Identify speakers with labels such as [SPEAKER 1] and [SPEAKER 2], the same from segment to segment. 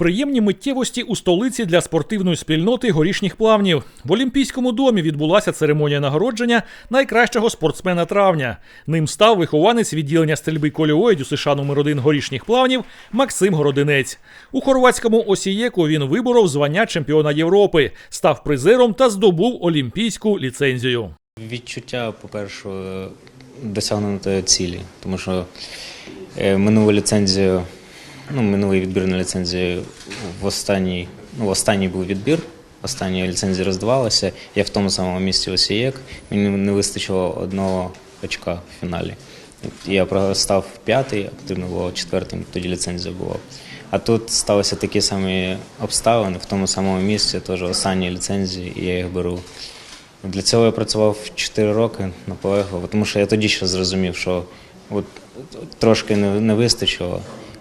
[SPEAKER 1] Приємні миттєвості у столиці для спортивної спільноти горішніх плавнів. В Олімпійському домі відбулася церемонія нагородження найкращого спортсмена травня. Ним став вихованець відділення стрільби кольової ДЮСШ номер 1 горішніх плавнів Максим Городинець. У хорватському осієку він виборов звання чемпіона Європи, став призером та здобув олімпійську ліцензію.
[SPEAKER 2] Відчуття, по-перше, досягнутої цілі, тому що е, минулу ліцензію, ну, минулий відбір на ліцензію в останній, ну, в останній був відбір, остання ліцензія роздавалася. Я в тому самому місці Осієк, мені не вистачило одного очка в фіналі. Я став п'ятий, а потрібно було четвертим, тоді ліцензія була. А тут сталися такі самі обставини в тому самому місці, теж останні ліцензії, і я їх беру. Для цього я працював 4 роки наполегливо, тому що я тоді ще зрозумів, що от трошки не, не вистачило,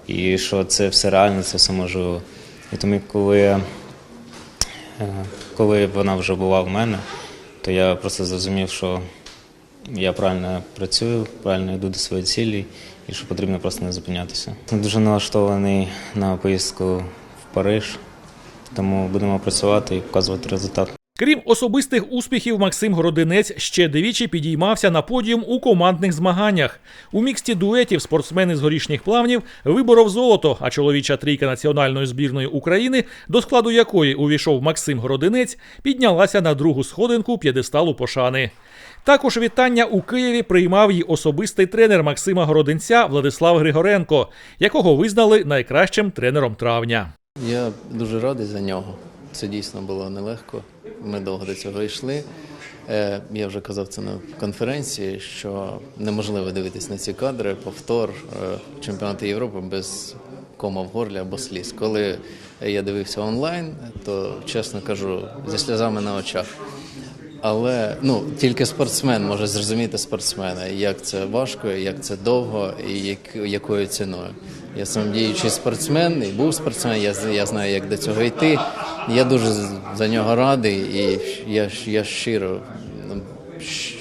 [SPEAKER 2] і що це все реально, це все можливо. І тому, коли, е, коли вона вже була в мене, то я просто зрозумів, що я правильно працюю, правильно йду до своєї цілі, і що потрібно просто не зупинятися. Я дуже налаштований на поїздку в Париж, тому будемо працювати і показувати результат.
[SPEAKER 1] Крім особистих успіхів, Максим Городинець ще двічі підіймався на подіум у командних змаганнях. У міксті дуетів спортсмен із горішніх плавнів виборов золото, а чоловіча трійка національної збірної України, до складу якої увійшов Максим Городинець, піднялася на другу сходинку п'єдесталу пошани. Також вітання у Києві приймав і особистий тренер Максима Городинця Владислав Григоренко, якого визнали найкращим тренером травня.
[SPEAKER 3] Я дуже радий за нього. Це дійсно було нелегко. Ми довго до цього йшли. Е, Я вже казав це на конференції, що неможливо дивитись на ці кадри, повтор е, чемпіонату Європи без кома в горлі або сліз. Коли я дивився онлайн, то чесно кажу, зі сльозами на очах. Але ну тільки спортсмен може зрозуміти спортсмена, як це важко, як це довго і як, якою ціною. Я сам діючий спортсмен і був спортсмен. Я, я знаю, як до цього йти. Я дуже за нього радий, і я, я щиро,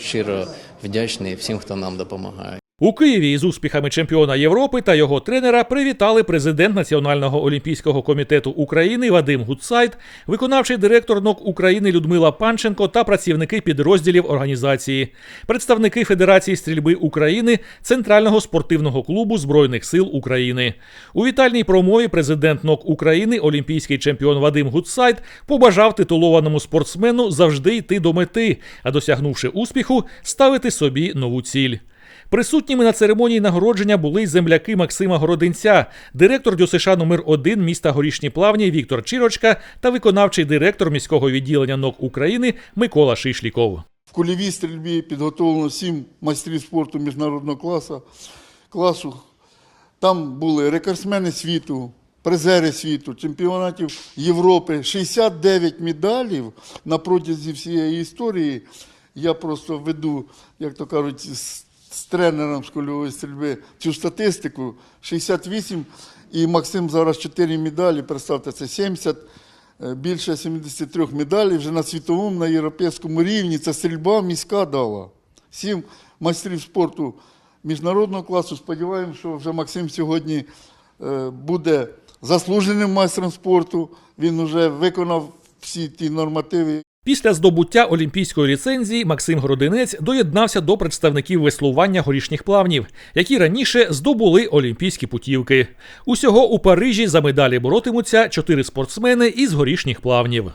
[SPEAKER 3] щиро вдячний всім, хто нам допомагає.
[SPEAKER 1] У Києві із успіхами чемпіона Європи та його тренера привітали президент Національного олімпійського комітету України Вадим Гудсайт, виконавчий директор НОК України Людмила Панченко та працівники підрозділів організації, представники Федерації стрільби України, Центрального спортивного клубу Збройних сил України. У вітальній промові президент НОК України, олімпійський чемпіон Вадим Гудсайт, побажав титулованому спортсмену завжди йти до мети, а досягнувши успіху, ставити собі нову ціль. Присутніми на церемонії нагородження були земляки Максима Городинця, директор ДЮСШ номер 1 міста Горішні Плавні Віктор Чірочка та виконавчий директор міського відділення НОК України Микола Шишліков.
[SPEAKER 4] В кульовій стрільбі підготовлено сім майстрів спорту міжнародного класу. класу. Там були рекордсмени світу, призери світу, чемпіонатів Європи. 69 медалів на протязі всієї історії. Я просто веду, як то кажуть, з тренером з кульової стрільби цю статистику. 68 і Максим зараз 4 медалі. Представте, це 70. Е, Більше 73 медалей вже на світовому, на європейському рівні. Це стрільба міська дала. Сім майстрів спорту міжнародного класу. Сподіваємося, що вже Максим сьогодні е, буде заслуженим майстром спорту. Він вже виконав всі ті нормативи.
[SPEAKER 1] Після здобуття олімпійської ліцензії Максим Городинець доєднався до представників веслування горішніх плавнів, які раніше здобули олімпійські путівки. Усього у Парижі за медалі боротимуться чотири спортсмени із горішніх плавнів.